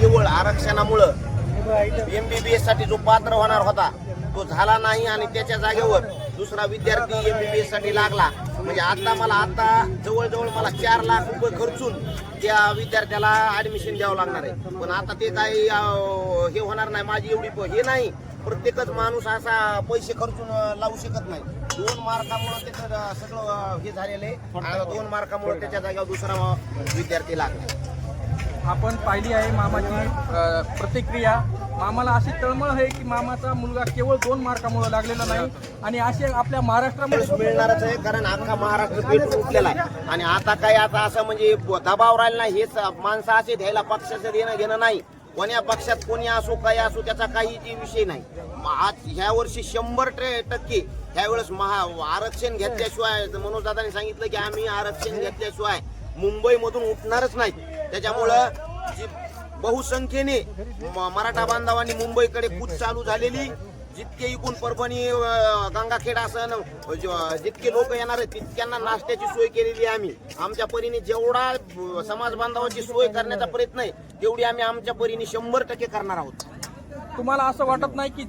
केवळ आरक्षणामुळं एमबीबीएससाठी जो पात्र होणार होता तो झाला नाही आणि त्याच्या जागेवर दुसरा विद्यार्थी एमबीबीएससाठी लागला. म्हणजे आता मला आता जवळजवळ मला चार लाख रुपये खर्चून त्या विद्यार्थ्याला ऍडमिशन द्यावं लागणार आहे. पण आता ते काही हे होणार नाही माझी एवढी हे नाही. प्रत्येकच माणूस असा पैसे खर्चून लावू शकत नाही. दोन मार्कामुळे त्याचं सगळं हे झालेलं आहे. दोन मार्कामुळे त्याच्या जागेवर दुसरा विद्यार्थी लागला आपण पाहिली आहे मामाची प्रतिक्रिया. मामाला अशी तळमळ आहे की मामाचा मुलगा केवळ दोन मार्कामुळे लागलेला नाही आणि असे आपल्या महाराष्ट्रामध्ये मिळणारच आहे कारण अख्खा महाराष्ट्र पेटून उठलेला आहे. आणि आता काय आता असं म्हणजे दबाव राहिला नाही हेच माणसं असे द्यायला पक्षाचं देणं घेणं नाही. कोण्या पक्षात कोणी असो काही असो त्याचा काही विषय नाही. आज ह्या वर्षी शंभर टक्के ह्यावेळेस महा आरक्षण घेतल्याशिवाय मनोज दादाने सांगितलं की आम्ही आरक्षण घेतल्याशिवाय मुंबईमधून उठणारच नाही त्याच्यामुळं जी बहुसंख्येने म- मराठा बांधवांनी मुंबईकडे कूच चालू झालेली जितके इकून परभणी गंगाखेड असन जितके लोक येणार आहेत तितक्यांना नाश्त्याची सोय केलेली आहे आम्ही. आमच्या परीने जेवढा समाज बांधवांची सोय करण्याचा प्रयत्न आहे तेवढी आम्ही आमच्या परीने शंभर टक्के करणार आहोत. तुम्हाला असं वाटत नाही की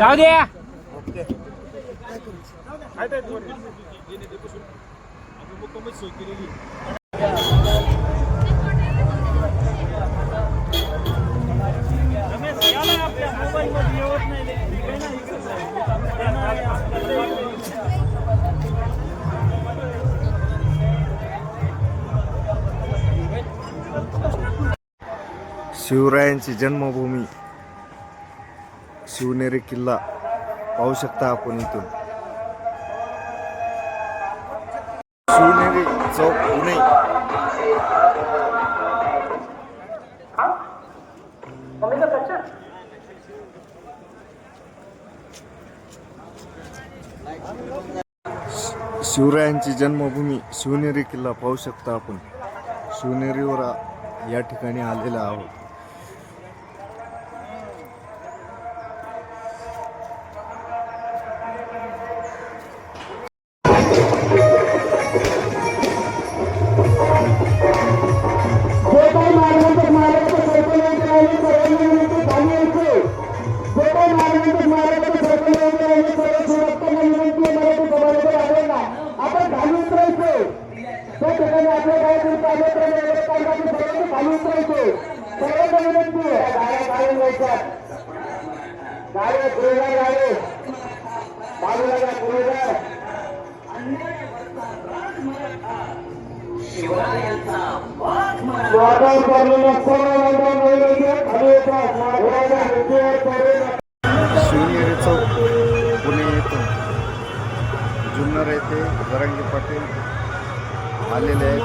जाऊ दे. शिवरायांची जन्मभूमी. शिवनेरी किल्ला पाहू शकता आपण इथून. शिवनेरी चौक पुणे. शिवरायांची जन्मभूमी शिवनेरी किल्ला पाहू शकता आपण. शिवनेरीवर या ठिकाणी आलेला आहोत. शिवनेरी चौक पुणे येथून जुन्नर येथे जरांगी पाटील आलेले आहेत.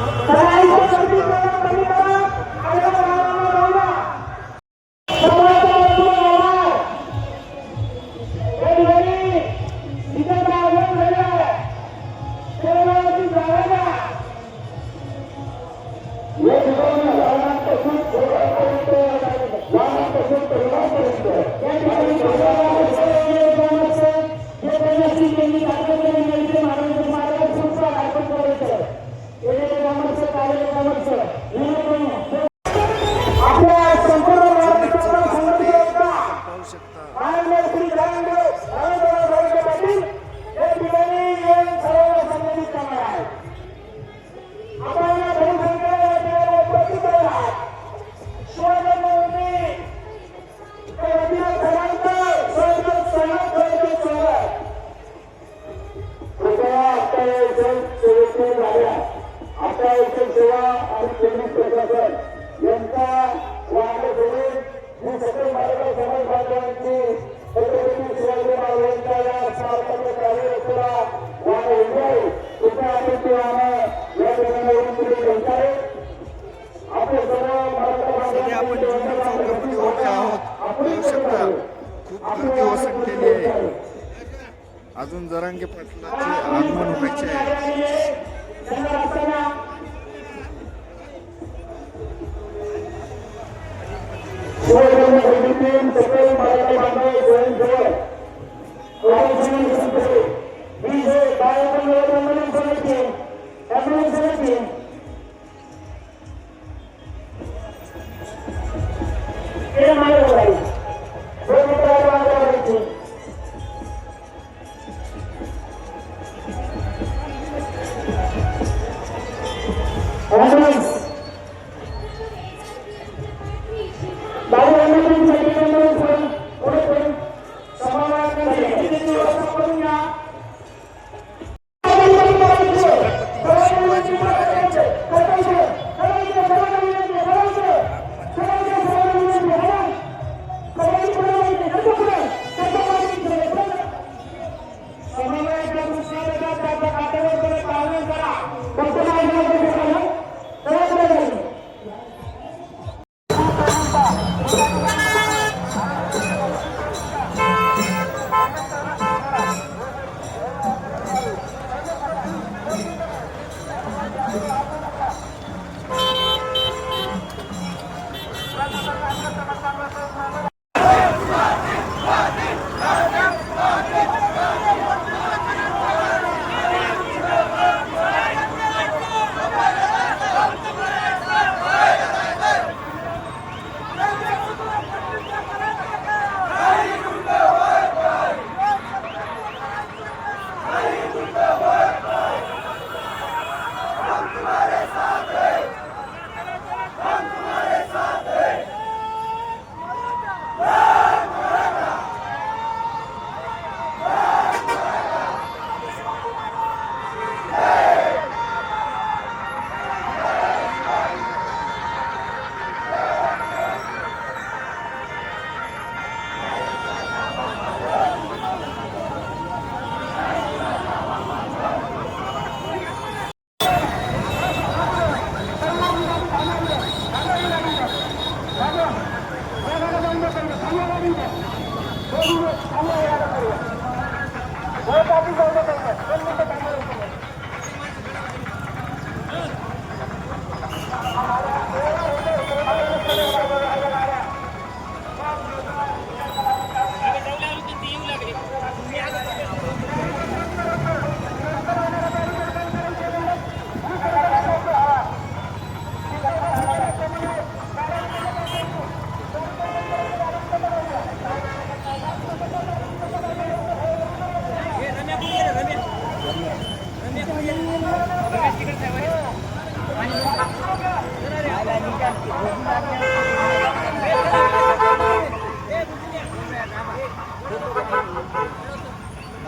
অভিযোগ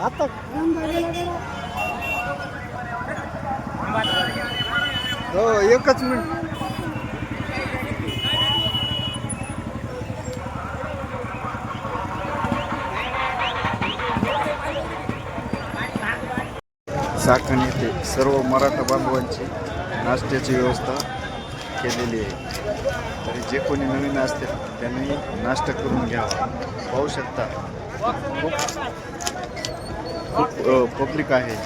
आता हो एकच मिनिट. चाकण येथे सर्व मराठा बांधवांची नाश्त्याची व्यवस्था केलेली आहे. तरी जे कोणी नवीन असतील त्यांनी नाश्ता करून घ्यावा. पाहू शकता. खूप पब्लिक आहे.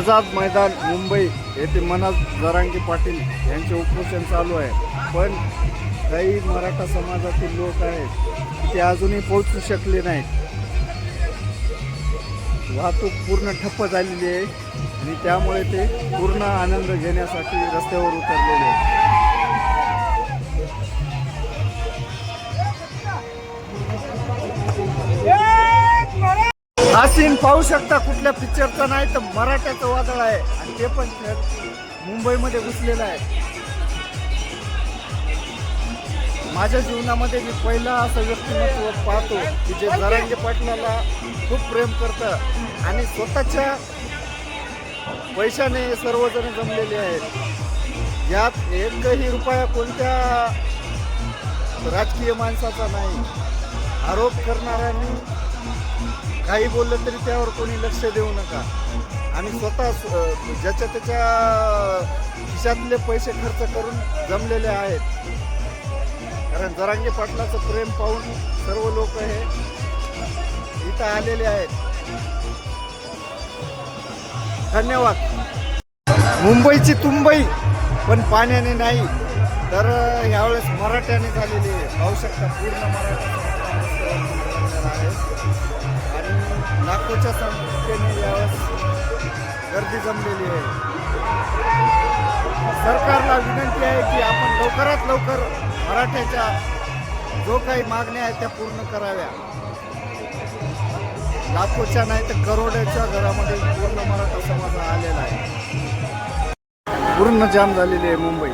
आझाद मैदान मुंबई येथे मनाज जरांगे पाटील यांचे उपोषण चालू आहे. पण काही मराठा समाजातील लोक आहेत ते अजूनही पोहोचू शकले नाहीत. वाहतूक पूर्ण ठप्प झालेली आहे आणि त्यामुळे ते पूर्ण आनंद घेण्यासाठी रस्त्यावर उतरलेले आहेत. हा सीन पाहू शकता कुठल्या पिक्चरचा नाही तर मराठ्याचं वादळ आहे. आणि ते पण मुंबईमध्ये घुसलेलं आहे. माझ्या जीवनामध्ये मी पहिला असं व्यक्तिमत्व पाहतो की जे जरांगे पाटलाला खूप प्रेम करतं. आणि स्वतःच्या पैशाने सर्वजण जमलेले आहेत. यात एकही रुपया कोणत्या राजकीय माणसाचा नाही. आरोप करणाऱ्यांनी काही बोललं तरी त्यावर कोणी लक्ष देऊ नका. आणि स्वतः ज्याच्या त्याच्या खिशातले पैसे खर्च करून जमलेले आहेत. कारण जरांगे पाटलाचं प्रेम पाहून सर्व लोक हे इथं आलेले आहेत. धन्यवाद. मुंबईची तुंबई पण पाण्याने नाही. तर ह्यावेळेस मराठ्याने झालेली आहे. पाहू शकता पूर्ण मराठा समाज लाखोच्या संख्येने यावेळेस गर्दी जमलेली आहे. सरकारला विनंती आहे की आपण लवकरात लवकर मराठ्याच्या जो काही मागण्या आहेत त्या पूर्ण कराव्या. लाखोच्या नाही तर करोड्याच्या घरामध्ये पूर्ण मराठा समाज आलेला आहे. पूर्ण जाम झालेली आहे मुंबई.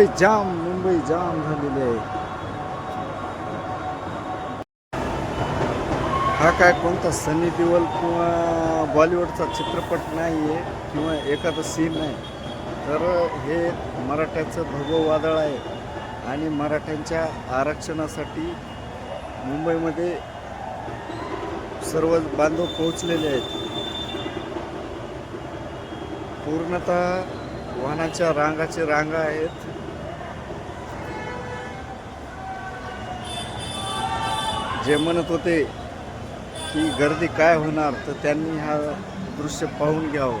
मुंबई जाम मुंबई जाम झालेली आहे. हा काय कोणता सनी देवल किंवा बॉलिवूडचा चित्रपट नाही आहे किंवा एखादं सीन नाही. तर हे मराठ्याचं भगव वादळ आहे आणि मराठ्यांच्या आरक्षणासाठी मुंबईमध्ये सर्व बांधव पोहोचलेले आहेत. पूर्णतः वाहनाच्या रांगाचे रांगा आहेत. जे म्हणत होते की गर्दी काय होणार तर त्यांनी हा दृश्य पाहून घ्यावं.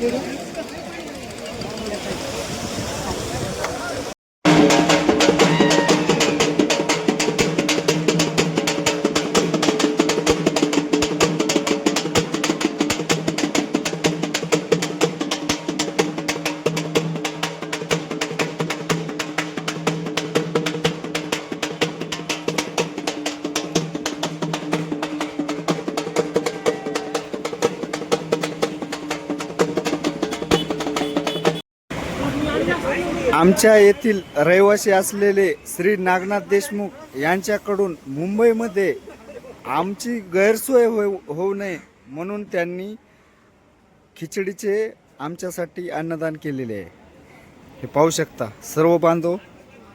Görün. आमच्या येथील रहिवासी असलेले श्री नागनाथ देशमुख यांच्याकडून मुंबईमध्ये आमची गैरसोय हो होऊ नये म्हणून त्यांनी खिचडीचे आमच्यासाठी अन्नदान केलेले आहे. हे पाहू शकता सर्व बांधव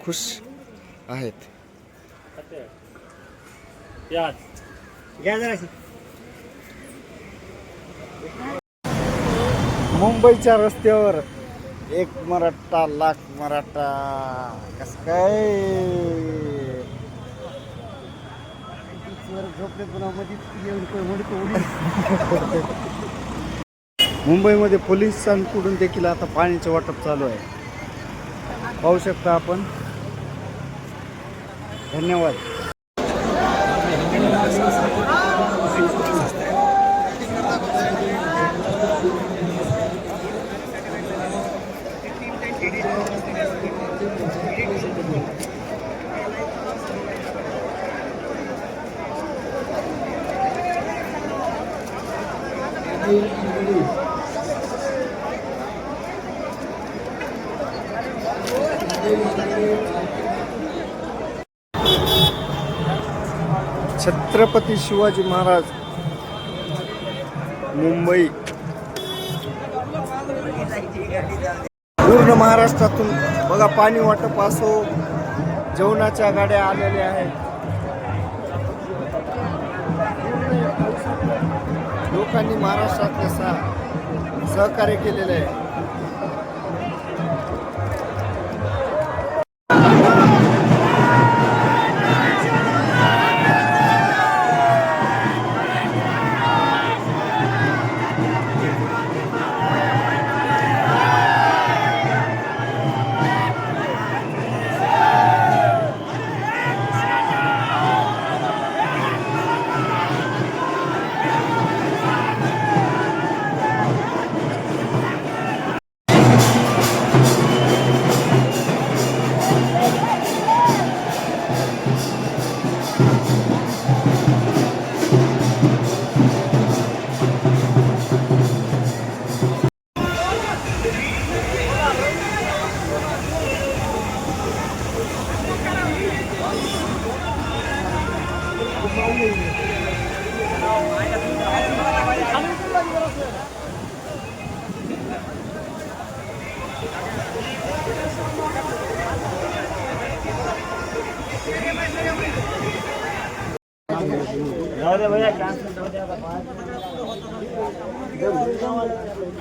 खुश आहेत. मुंबईच्या रस्त्यावर एक मराठा लाख मराठा कस काय? मुंबईमध्ये पोलिसांकडून देखील आता पाण्याचे वाटप चालू आहे. पाहू शकता आपण. धन्यवाद. छत्रपती शिवाजी महाराज मुंबई. पूर्ण महाराष्ट्रातून बघा पाणी वाटप असो जेवणाच्या गाड्या आलेल्या आहेत. लोकांनी महाराष्ट्रात कसा सहकार्य केलेलं आहे.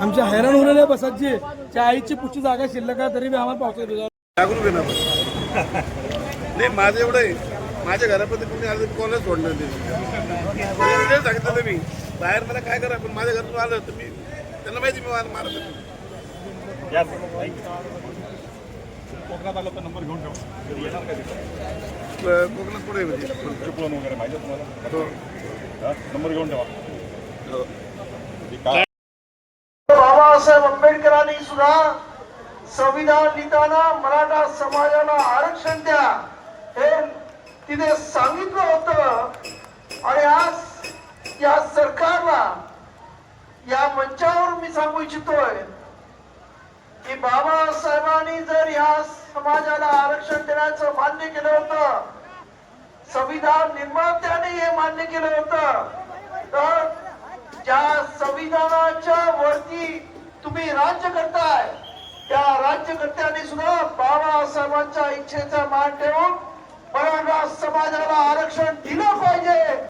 आमच्या हैराण उरलेल्या बसाची त्या आईची पुढची जागा शिल्लक आहे तरी मी आम्हाला पावसाळ्यात जागरूक येणार नाही माझं एवढं आहे. माझ्या घरामध्ये कोणी आलं कोणाला सोडणार नाही. सांगितलं मी बाहेर मला काय करा पण माझ्या घरातून आलं तर मी त्यांना माहिती मी मारत मारत आलं तर नंबर घेऊन ठेवा. कोकणात कुठे म्हणजे? वगैरे माहिती तुम्हाला? हो. नंबर घेऊन ठेवा बाबासाहेब आंबेडकरांनी सुद्धा संविधान लिहिताना मराठा समाजाला आरक्षण द्या हे तिथे सांगितलं होतं. आणि आज या सरकारला या मंचावर मी सांगू इच्छितोय की बाबासाहेबांनी जर या समाजाला आरक्षण देण्याचं मान्य केलं होतं संविधान निर्मात्याने हे मान्य केलं होतं. तर ज्या संविधानाच्या वरती तुम्ही राज्य करताय त्या राज्यकर्त्यांनी सुद्धा बाबासाहेबांच्या इच्छेचा मान ठेवून मराठा समाजाला आरक्षण दिलं पाहिजे.